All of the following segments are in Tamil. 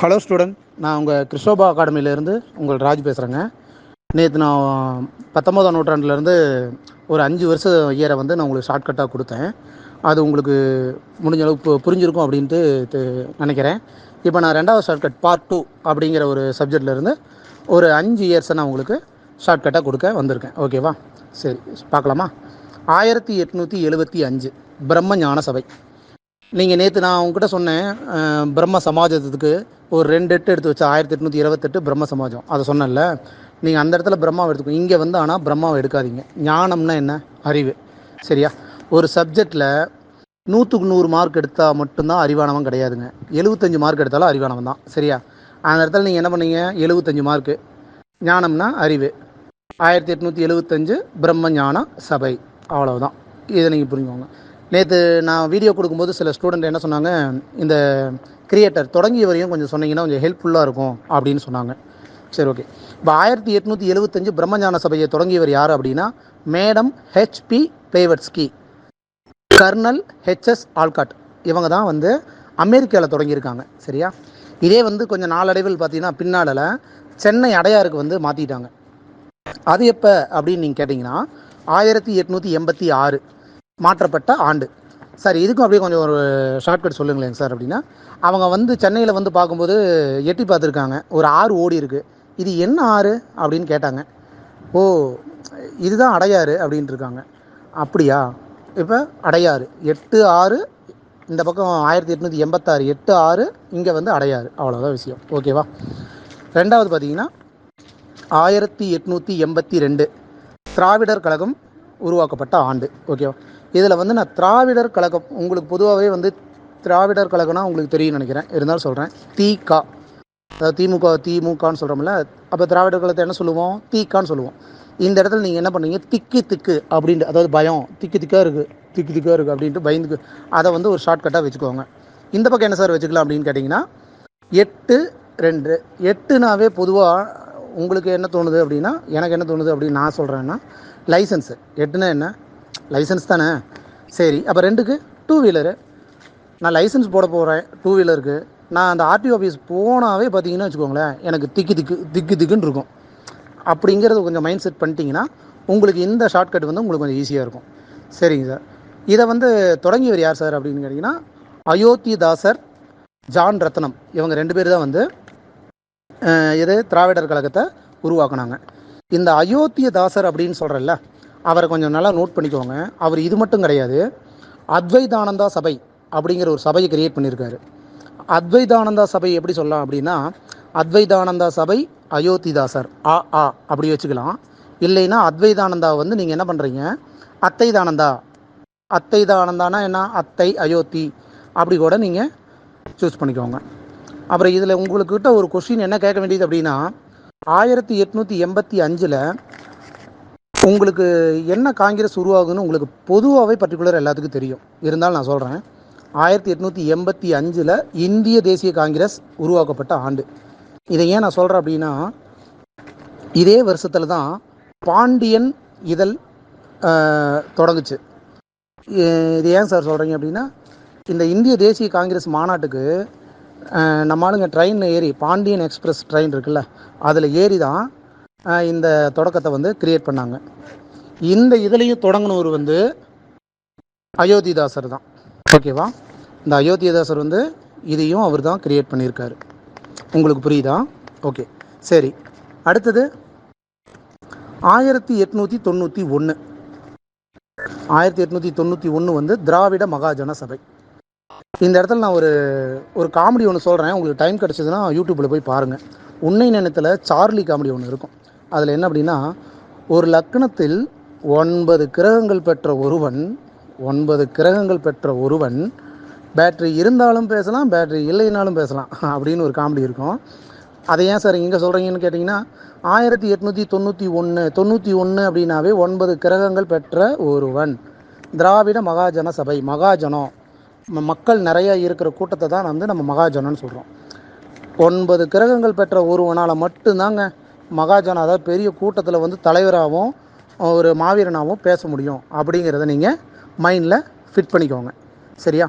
ஹலோ ஸ்டூடெண்ட் நான் உங்கள் கிறிஸ்டோபா அகாடமியிலேருந்து உங்கள் ராஜ் பேசுகிறேங்க நேற்று நான் பத்தொம்போதாம் நூற்றாண்டுலேருந்து ஒரு அஞ்சு வருஷ இயரை வந்து நான் உங்களுக்கு ஷார்ட்கட்டாக கொடுத்தேன். அது உங்களுக்கு முடிஞ்ச அளவுக்கு புரிஞ்சிருக்கும் அப்படின்ட்டு நினைக்கிறேன். இப்போ நான் ரெண்டாவது ஷார்ட்கட் பார்ட் டூ அப்படிங்கிற ஒரு சப்ஜெக்ட்லேருந்து ஒரு அஞ்சு இயர்ஸை நான் உங்களுக்கு ஷார்ட்கட்டாக கொடுக்க வந்திருக்கேன். ஓகேவா சரி பார்க்கலாமா? ஆயிரத்தி எட்நூற்றி எழுபத்தி அஞ்சு பிரம்ம ஞான சபை. நீங்கள் நேற்று நான் உங்ககிட்ட சொன்னேன் பிரம்ம சமாஜத்துக்கு ஒரு ரெண்டு எட்டு எடுத்து வச்சு ஆயிரத்தி எட்நூற்றி இருபத்தெட்டு பிரம்ம சமாஜம். அதை சொன்னேன்ல. நீங்கள் அந்த இடத்துல பிரம்மாவை எடுத்துக்கோ. இங்கே வந்து ஆனால் பிரம்மாவை எடுக்காதீங்க. ஞானம்னா என்ன? அறிவு. சரியா? ஒரு சப்ஜெக்டில் நூற்றுக்கு நூறு மார்க் எடுத்தால் மட்டும்தான் அறிவானவன் கிடையாதுங்க. எழுபத்தஞ்சு மார்க் எடுத்தாலும் அறிவானவன் தான். சரியா? அந்த இடத்துல நீங்கள் என்ன பண்ணீங்க? எழுபத்தஞ்சு மார்க்கு ஞானம்னா அறிவு. ஆயிரத்தி எட்நூற்றி எழுபத்தஞ்சு பிரம்ம ஞான சபை. அவ்வளவுதான். இதை நீங்கள் புரிஞ்சுக்கோங்க. நேற்று நான் வீடியோ கொடுக்கும்போது சில ஸ்டூடெண்ட் என்ன சொன்னாங்க இந்த கிரியேட்டர் தொடங்கியவரையும் கொஞ்சம் சொன்னீங்கன்னா கொஞ்சம் ஹெல்ப்ஃபுல்லாக இருக்கும் அப்படின்னு சொன்னாங்க. சரி ஓகே இப்போ ஆயிரத்தி எட்நூற்றி எழுபத்தஞ்சு பிரம்மஞான சபையை தொடங்கியவர் யார் அப்படின்னா madam H P Blavatsky colonel H S Olcott இவங்க தான் வந்து அமெரிக்காவில் தொடங்கியிருக்காங்க சரியா? இதே வந்து கொஞ்சம் நாளடைவில் பார்த்தீங்கன்னா பின்னாடில் சென்னை அடையாருக்கு வந்து மாற்றிட்டாங்க அது எப்போ அப்படின்னு நீங்கள் கேட்டிங்கன்னா ஆயிரத்தி எட்நூற்றி எண்பத்தி ஆறு. மாற்றப்பட்ட ஆண்டு. சார் இதுக்கும் அப்படியே கொஞ்சம் ஒரு ஷார்ட்கட் சொல்லுங்களேன் சார் அப்படின்னா அவங்க வந்து சென்னையில் வந்து பார்க்கும்போது எட்டி பார்த்துருக்காங்க. ஒரு ஆறு ஓடி இருக்குது இது என்ன ஆறு அப்படின்னு கேட்டாங்க. ஓ இதுதான் அடையாறு அப்படின்ட்டு இருக்காங்க அப்படியா? இப்போ அடையாறு. எட்டு ஆறு இந்த பக்கம் ஆயிரத்தி எட்நூற்றி எண்பத்தாறு. எட்டு ஆறு இங்கே வந்து அடையாறு. அவ்வளோதான் விஷயம். ஓகேவா ரெண்டாவது பார்த்தீங்கன்னா ஆயிரத்தி எட்நூற்றி எண்பத்தி ரெண்டு திராவிடர் கழகம் உருவாக்கப்பட்ட ஆண்டு. ஓகேவா இதில் வந்து நான் திராவிடர் கழகம் உங்களுக்கு பொதுவாகவே வந்து திராவிடர் கழகம்னா உங்களுக்கு தெரியும்னு நினைக்கிறேன். இருந்தாலும் சொல்கிறேன் திக. அதாவது திமுக திமுகன்னு சொல்கிறோம்ல அப்போ திராவிடர் கழகத்தை என்ன சொல்லுவோம்? திகான்னு சொல்லுவோம். இந்த இடத்துல நீங்கள் என்ன பண்ணுவீங்க? திக்கு திக்கு அப்படின்ட்டு அதாவது பயம். திக்கு திக்காக இருக்குது திக்கு திக்காக இருக்குது அப்படின்ட்டு பயந்துக்கு அதை வந்து ஒரு ஷார்ட்கட்டாக வச்சுக்கோங்க. இந்த பக்கம் என்ன சார் வச்சுக்கலாம் அப்படின்னு கேட்டிங்கன்னா எட்டு ரெண்டு. எட்டுனாவே பொதுவாக உங்களுக்கு என்ன தோணுது அப்படின்னா எனக்கு என்ன தோணுது அப்படின்னு நான் சொல்கிறேன்னா லைசன்ஸு எட்டுனா என்ன? லைசன்ஸ் தானே? சரி அப்போ ரெண்டுக்கு டூ வீலரு நான் லைசன்ஸ் போட போகிறேன் டூ வீலருக்கு நான் அந்த ஆர்டிஓ ஆஃபீஸ் போனாவே பார்த்தீங்கன்னா வச்சுக்கோங்களேன் எனக்கு திக்கு திக்கு திக்கு திக்குன்னு இருக்கும். அப்படிங்கிறத கொஞ்சம் மைண்ட் செட் பண்ணிட்டீங்கன்னா உங்களுக்கு இந்த ஷார்ட்கட் வந்து உங்களுக்கு கொஞ்சம் ஈஸியாக இருக்கும். சரிங்க சார் இதை வந்து தொடங்கியவர் யார் சார் அப்படின்னு கேட்டிங்கன்னா அயோத்திதாசர் ஜான் ரத்னம். இவங்க ரெண்டு பேர் தான் வந்து இது திராவிடர் கழகத்தை உருவாக்குனாங்க. இந்த அயோத்தியதாசர் அப்படின்னு சொல்கிறல்ல அவரை கொஞ்சம் நல்லா நோட் பண்ணிக்கோங்க. அவர் இது மட்டும் கிடையாது. அத்வைதானந்தா சபை அப்படிங்கிற ஒரு சபையை கிரியேட் பண்ணியிருக்காரு. அத்வைதானந்தா சபை எப்படி சொல்லலாம் அப்படின்னா அத்வைதானந்தா சபை அயோத்திதாசர் ஆ ஆ அப்படி வச்சுக்கலாம். இல்லைன்னா அத்வைதானந்தா வந்து நீங்கள் என்ன பண்ணுறீங்க அத்தைதானந்தா. அத்தைதானந்தானா என்ன? அத்தை அயோத்தி. அப்படி கூட நீங்கள் சூஸ் பண்ணிக்கோங்க. அப்புறம் இதில் உங்களுக்கிட்ட ஒரு கொஷின் என்ன கேட்க வேண்டியது அப்படின்னா ஆயிரத்தி எட்நூற்றி எண்பத்தி அஞ்சில் உங்களுக்கு என்ன காங்கிரஸ் உருவாகுதுன்னு உங்களுக்கு பொதுவாகவே பர்டிகுலர் எல்லாத்துக்கும் தெரியும். இருந்தாலும் நான் சொல்கிறேன் ஆயிரத்தி எட்நூற்றி எண்பத்தி அஞ்சில் இந்திய தேசிய காங்கிரஸ் உருவாக்கப்பட்ட ஆண்டு. இதை ஏன் நான் சொல்கிறேன் அப்படின்னா இதே வருஷத்தில் தான் பாண்டியன் இதழ் தொடங்குச்சு. இது ஏன் சார் சொல்கிறீங்க அப்படின்னா இந்த இந்திய தேசிய காங்கிரஸ் மாநாட்டுக்கு ஆஹ், நம்ம ஆளுங்க ட்ரெயினில் ஏறி பாண்டியன் எக்ஸ்பிரஸ் ட்ரெயின் இருக்குல்ல அதில் ஏறி தான் இந்த தொடக்கத்தை வந்து கிரியேட் பண்ணாங்க. இந்த இதுலேயும் தொடங்கினவர் வந்து அயோத்திதாசர் தான். ஓகேவா இந்த அயோத்திதாசர் வந்து இதையும் அவர் தான் கிரியேட் பண்ணியிருக்காரு. உங்களுக்கு புரியுதா? ஓகே சரி. அடுத்தது ஆயிரத்தி எட்நூற்றி தொண்ணூற்றி ஒன்று ஆயிரத்தி எட்நூற்றி தொண்ணூற்றி ஒன்று வந்து திராவிட மகாஜன சபை. இந்த இடத்துல நான் ஒரு ஒரு காமெடி ஒன்று சொல்கிறேன் உங்களுக்கு டைம் கிடச்சதுன்னா யூடியூப்பில் போய் பாருங்கள் உன்னை நினைத்தில் சார்லி காமெடி ஒன்று இருக்கும். அதில் என்ன அப்படின்னா ஒரு லக்கணத்தில் ஒன்பது கிரகங்கள் பெற்ற ஒருவன் ஒன்பது கிரகங்கள் பெற்ற ஒருவன் பேட்டரி இருந்தாலும் பேசலாம் பேட்ரி இல்லைனாலும் பேசலாம் அப்படின்னு ஒரு காமெடி இருக்கும். அதை ஏன் சார் இங்கே சொல்கிறீங்கன்னு கேட்டிங்கன்னா ஆயிரத்தி எட்நூற்றி தொண்ணூற்றி ஒன்று தொண்ணூற்றி ஒன்று அப்படின்னாவே ஒன்பது கிரகங்கள் பெற்ற ஒருவன். திராவிட மகாஜன சபை மகாஜனம். மக்கள் நிறையா இருக்கிற கூட்டத்தை தான் வந்து நம்ம மகாஜனம்னு சொல்கிறோம் ஒன்பது கிரகங்கள் பெற்ற ஒருவனால் மட்டும்தாங்க மகாஜன அதாவது பெரிய கூட்டத்தில் வந்து தலைவராகவும் ஒரு மாவீரனாகவும் பேச முடியும் அப்படிங்கிறத நீங்கள் மைண்டில் ஃபிட் பண்ணிக்கோங்க. சரியா?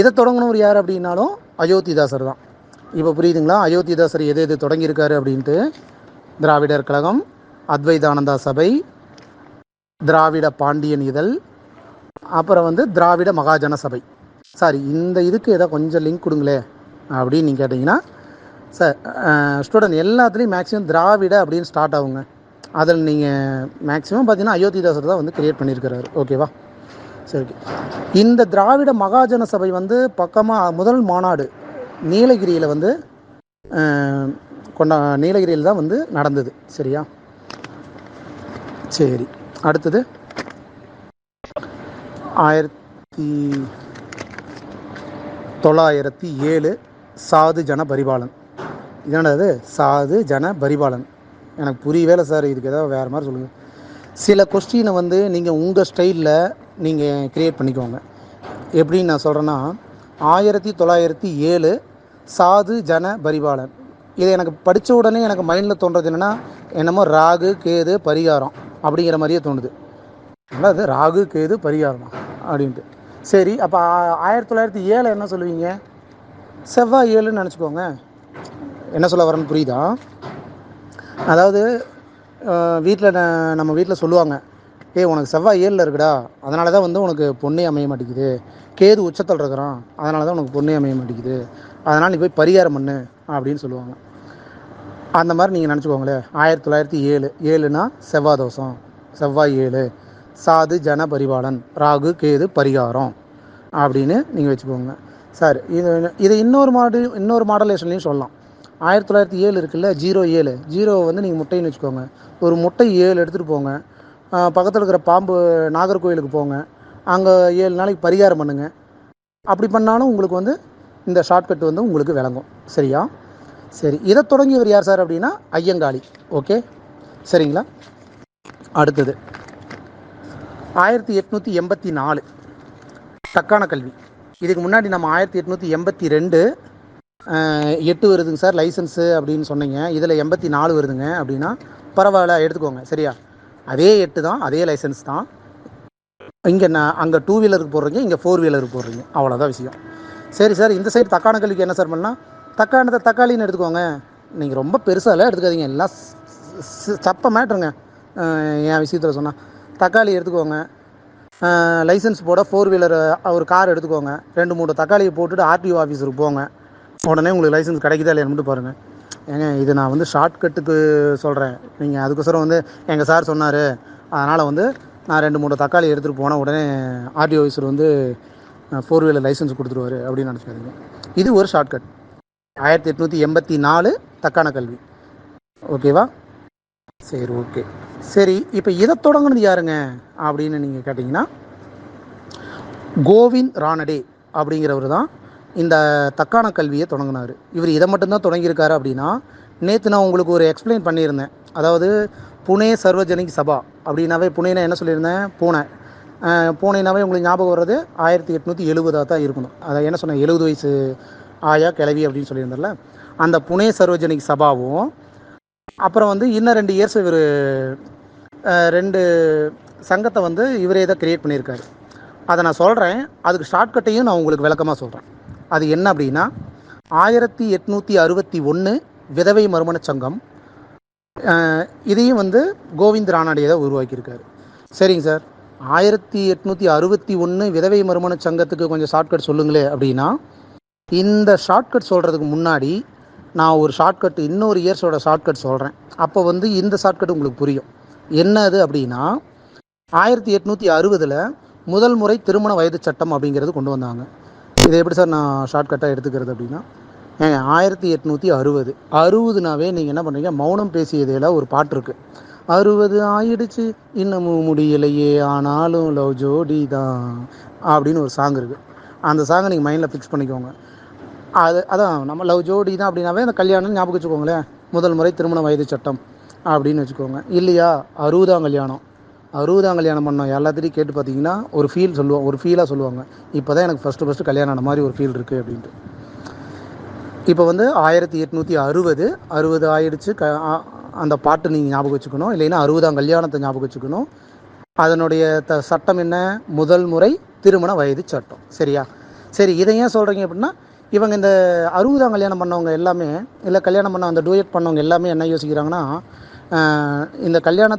இதை தொடங்கினவர் யார் அப்படின்னாலும் அயோத்திதாசர் தான். இப்போ புரியுதுங்களா? அயோத்திதாசர் எது எது தொடங்கியிருக்காரு அப்படின்ட்டு? திராவிடர் கழகம் அத்வைதானந்தா சபை திராவிட பாண்டியன் இதழ் அப்புறம் வந்து திராவிட மகாஜன சபை. சாரி இந்த இதுக்கு ஏதோ கொஞ்சம் லிங்க் கொடுங்களே அப்படின்னு நீங்கள் கேட்டிங்கன்னா சார் ஸ்டூடெண்ட் எல்லாத்துலேயும் மேக்ஸிமம் திராவிட அப்படின்னு ஸ்டார்ட் ஆகுங்க. அதில் நீங்கள் மேக்ஸிமம் பார்த்தீங்கன்னா அயோத்திதாசர் தான் வந்து கிரியேட் பண்ணியிருக்கிறாரு. ஓகேவா சரி ஓகே இந்த திராவிட மகாஜன சபை வந்து பக்கமாக முதல் மாநாடு நீலகிரியில் வந்து கொண்டா நீலகிரியில் தான் வந்து நடந்தது. சரியா? சரி அடுத்தது. ஆயிரத்தி தொள்ளாயிரத்தி ஏழு சாது ஜன பரிபாலன். இது சாது ஜன பரிபாலன். எனக்கு புரியவே வேலை சார். இதுக்கு ஏதாவது வேறு மாதிரி சொல்லுங்கள் சில கொஸ்டினை வந்து நீங்கள் உங்கள் ஸ்டைலில் நீங்கள் க்ரியேட் பண்ணிக்கோங்க. எப்படின்னு நான் சொல்கிறேன்னா ஆயிரத்தி தொள்ளாயிரத்தி ஏழு சாது ஜன பரிபாலன். இதை எனக்கு படித்த உடனே எனக்கு மைண்டில் தோன்றது என்னென்னா என்னமோ ராகு கேது பரிகாரம் அப்படிங்கிற மாதிரியே தோணுது. அதாவது ராகு கேது பரிகாரமா அப்படின்ட்டு. சரி அப்போ ஆயிரத்தி தொள்ளாயிரத்தி ஏழு என்ன சொல்லுவீங்க? செவ்வாய் ஏழுன்னு நினச்சிக்கோங்க. என்ன சொல்ல வரேன்னு புரியுதா? அதாவது வீட்டில் நம்ம வீட்டில் சொல்லுவாங்க ஏய் உனக்கு செவ்வாய் ஏழில் இருக்குடா. அதனால தான் வந்து உனக்கு பொண்ணே அமைய மாட்டேங்குது. கேது உச்சத்தில் இருக்கிறான். அதனால தான் உனக்கு பொண்ணே அமைய மாட்டேங்குது. அதனால் நீ போய் பரிகாரம் பண்ணு அப்படின்னு சொல்லுவாங்க. அந்த மாதிரி நீங்கள் நினச்சிக்கோங்களேன். ஆயிரத்தி தொள்ளாயிரத்தி ஏழு. ஏழுனா செவ்வாய் தோஷம் செவ்வாய் ஏழு. சாது ஜன பரிபாலன். ராகு கேது பரிகாரம். அப்படின்னு நீங்கள் வச்சுக்கோங்க. சார் இது இது இன்னொரு மாடல் இன்னொரு மாடலேஷன்லையும் சொல்லலாம். ஆயிரத்தி தொள்ளாயிரத்தி ஏழு இருக்குல்ல ஜீரோ ஏழு. ஜீரோ வந்து நீங்கள் முட்டைன்னு வச்சுக்கோங்க. ஒரு முட்டை ஏழு எடுத்துகிட்டு போங்க. பக்கத்தில் இருக்கிற பாம்பு நாகர்கோயிலுக்கு போங்க. அங்கே ஏழு நாளைக்கு பரிகாரம் பண்ணுங்கள் அப்படி பண்ணாலும் உங்களுக்கு வந்து இந்த ஷார்ட்கட் வந்து உங்களுக்கு விளங்கும். சரியா? சரி இதை தொடங்கியவர் யார் சார் அப்படின்னா ஐயங்காளி. ஓகே சரிங்களா? அடுத்தது. ஆயிரத்தி எட்நூற்றி எண்பத்தி நாலு. தக்கான கல்வி. இதுக்கு முன்னாடி நம்ம ஆயிரத்தி எட்நூற்றி எண்பத்தி ரெண்டு எட்டு வருதுங்க சார் லைசன்ஸு அப்படின்னு சொன்னீங்க. இதில் எண்பத்தி நாலு வருதுங்க அப்படின்னா பரவாயில்ல எடுத்துக்கோங்க சரியா? அதே எட்டு தான் அதே லைசன்ஸ் தான். இங்கே நான் அங்கே டூ வீலருக்கு போடுறீங்க இங்கே ஃபோர் வீலருக்கு போடுறீங்க. அவ்வளோதான் விஷயம். சரி சார் இந்த சைடு தக்கான கல்விக்கு என்ன சார் பண்ணலாம்? தக்கானத்தை தக்காளின்னு எடுத்துக்கோங்க. நீங்கள் ரொம்ப பெருசாலாம் எடுத்துக்காதீங்க. எல்லாம் சப்ப மேட்ருங்க என் விஷயத்தில் சொன்னால் தக்காளி எடுத்துக்கோங்க. லைசன்ஸ் போட ஃபோர் வீலர் ஒரு கார் எடுத்துக்கோங்க. ரெண்டு மூணு தக்காளியை போட்டுட்டு ஆர்டிஓ ஆஃபீஸருக்கு போங்க. உடனே உங்களுக்கு லைசன்ஸ் கிடைக்குதா இல்லையா மட்டும் பாருங்கள் ஏங்க இது நான் வந்து ஷார்ட்கட்டுக்கு சொல்கிறேன் நீங்கள் அதுக்கோசரம் வந்து எங்கள் சார் சொன்னார். அதனால் வந்து நான் ரெண்டு மூணு தக்காளி எடுத்துகிட்டு போனால் உடனே ஆர்டிஓ ஆஃபீஸர் வந்து ஃபோர் வீலர் லைசன்ஸ் கொடுத்துருவாரு அப்படின்னு நினச்சிக்காதீங்க. இது ஒரு ஷார்ட்கட் ஆயிரத்தி எட்நூற்றி எண்பத்தி நாலு தக்கான கல்வி. ஓகேவா சரி ஓகே சரி இப்போ இதை தொடங்கினது யாருங்க? அப்படின்னு நீங்கள் கேட்டிங்கன்னா கோவிந்த் ராணடே அப்படிங்கிறவர் தான் இந்த தக்கான கல்வியை தொடங்கினார். இவர் இதை மட்டும்தான் தொடங்கியிருக்காரு அப்படின்னா நேற்று நான் உங்களுக்கு ஒரு எக்ஸ்பிளைன் பண்ணியிருந்தேன். அதாவது புனே சர்வஜனிக் சபா அப்படின்னாவே புனேனா என்ன சொல்லியிருந்தேன்? பூனை. பூனைனாவே உங்களுக்கு ஞாபகம் வர்றது ஆயிரத்தி எட்நூற்றி எழுபதாக தான் இருக்கணும். அதை என்ன சொன்னேன்? எழுபது வயசு ஆயா கிளவி அப்படின்னு சொல்லியிருந்தேன்ல. அந்த புனே சர்வஜனிக் சபாவும் அப்புறம் வந்து இன்னும் ரெண்டு இயர்ஸ் இவர் ரெண்டு சங்கத்தை வந்து இவரே தான் கிரியேட் பண்ணியிருக்காரு. அதை நான் சொல்கிறேன் அதுக்கு ஷார்ட்கட்டையும் நான் உங்களுக்கு விளக்கமாக சொல்கிறேன் அது என்ன அப்படின்னா ஆயிரத்தி எட்நூற்றி அறுபத்தி ஒன்று விதவை மறுமண சங்கம். இதையும் வந்து கோவிந்த் ரானாடியை தான் உருவாக்கியிருக்காரு. சரிங்க சார். ஆயிரத்தி எட்நூற்றி அறுபத்தி ஒன்று விதவை மறுமண சங்கத்துக்கு கொஞ்சம் ஷார்ட்கட் சொல்லுங்களேன் அப்படின்னா இந்த ஷார்ட்கட் சொல்கிறதுக்கு முன்னாடி நான் ஒரு ஷார்ட்கட் இன்னொரு இயர்ஸோட ஷார்ட்கட் சொல்கிறேன் அப்போ வந்து இந்த ஷார்ட்கட் உங்களுக்கு புரியும். என்னது அப்படின்னா ஆயிரத்தி எட்நூற்றி அறுபதில் முதல் முறை திருமண வயது சட்டம் அப்படிங்கிறது கொண்டு வந்தாங்க. இதை எப்படி சார் நான் ஷார்ட்கட்டாக எடுத்துக்கிறது அப்படின்னா ஏங்க ஆயிரத்தி எட்நூற்றி அறுபது. அறுபதுனாவே நீங்கள் என்ன பண்ணுறீங்க மௌனம் பேசியதில் ஒரு பாட்டு இருக்குது அறுபது ஆயிடுச்சு இன்னமும் முடியலையே ஆனாலும் லவ் ஜோடி தான் அப்படின்னு ஒரு சாங் இருக்குது அந்த சாங்கை நீங்கள் மைண்டில் ஃபிக்ஸ் பண்ணிக்கோங்க. அது அதான் நம்ம லவ் ஜோடி தான் அப்படின்னாவே அந்த கல்யாணம் ஞாபகம் வச்சுக்கோங்களேன். முதல் முறை திருமண வயது சட்டம் அப்படின்னு வச்சுக்கோங்க. இல்லையா? அறுபதாம் கல்யாணம். அறுபதாம் கல்யாணம் பண்ணோம். எல்லாத்திலையும் கேட்டு பார்த்தீங்கன்னா ஒரு ஃபீல் சொல்லுவோம் ஒரு ஃபீலாக சொல்லுவாங்க. இப்போ தான் எனக்கு ஃபஸ்ட்டு ஃபஸ்ட்டு கல்யாணம் ஆன மாதிரி ஒரு ஃபீல் இருக்குது அப்படின்ட்டு. இப்போ வந்து ஆயிரத்தி எட்நூற்றி அறுபது அறுபது ஆயிடுச்சு. க அந்த பாட்டு நீங்கள் ஞாபகம் வச்சுக்கணும். இல்லைன்னா அறுபதாம் கல்யாணத்தை ஞாபகம் வச்சுக்கணும். அதனுடைய த சட்டம் என்ன? முதல் முறை திருமண வயது சட்டம். சரியா? சரி இதை ஏன் சொல்கிறீங்க அப்படின்னா இவங்க இந்த அறுபதாம் கல்யாணம் பண்ணவங்க எல்லாமே இல்லை கல்யாணம் பண்ண அந்த டூயட் பண்ணவங்க எல்லாமே என்ன யோசிக்கிறாங்கன்னா இந்த கல்யாண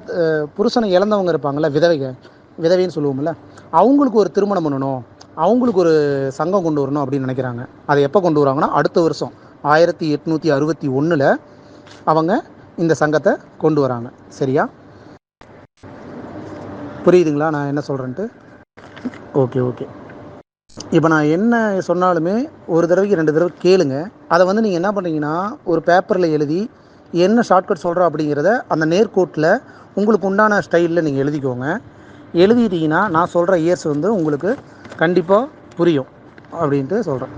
புருஷனை இழந்தவங்க இருப்பாங்கள்ல விதவைகள் விதவைன்னு சொல்லுவோம்ல அவங்களுக்கு ஒரு திருமணம் பண்ணணும் அவங்களுக்கு ஒரு சங்கம் கொண்டு வரணும் அப்படின்னு நினைக்கிறாங்க. அதை எப்போ கொண்டு வராங்கன்னா அடுத்த வருஷம் ஆயிரத்தி எட்நூற்றி அறுபத்தி ஒன்றில் அவங்க இந்த சங்கத்தை கொண்டு வராங்க. சரியா? புரியுதுங்களா? நான் என்ன சொல்கிறேன்ட்டு ஓகே ஓகே. இப்போ நான் என்ன சொன்னாலுமே ஒரு தடவைக்கு ரெண்டு தடவை கேளுங்க. அதை வந்து நீங்கள் என்ன பண்ணுறீங்கன்னா ஒரு பேப்பரில் எழுதி என்ன ஷார்ட்கட் சொல்கிறோம் அப்படிங்கிறத அந்த நேர்கோட்டில் உங்களுக்கு உண்டான ஸ்டைலில் நீங்கள் எழுதிக்கோங்க. எழுதிட்டீங்கன்னா நான் சொல்கிற இயர்ஸ் வந்து உங்களுக்கு கண்டிப்பாக புரியும் அப்படின்ட்டு சொல்கிறேன்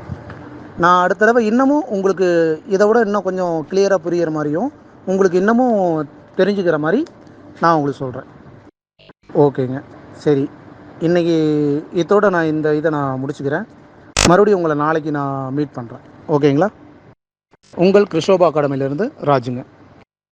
நான் அடுத்த தடவை இன்னமும் உங்களுக்கு இதை விட இன்னும் கொஞ்சம் கிளியராக புரியிற மாதிரியும் உங்களுக்கு இன்னமும் தெரிஞ்சுக்கிற மாதிரி நான் உங்களுக்கு சொல்கிறேன் ஓகேங்க. சரி. இன்றைக்கி இதோட நான் இந்த இதை நான் முடிச்சுக்கிறேன். மறுபடியும் உங்களை நாளைக்கு நான் மீட் பண்ணுறேன் ஓகேங்களா? உங்கள் கிருஷோபா அகாடமியிலிருந்து ராஜுங்க.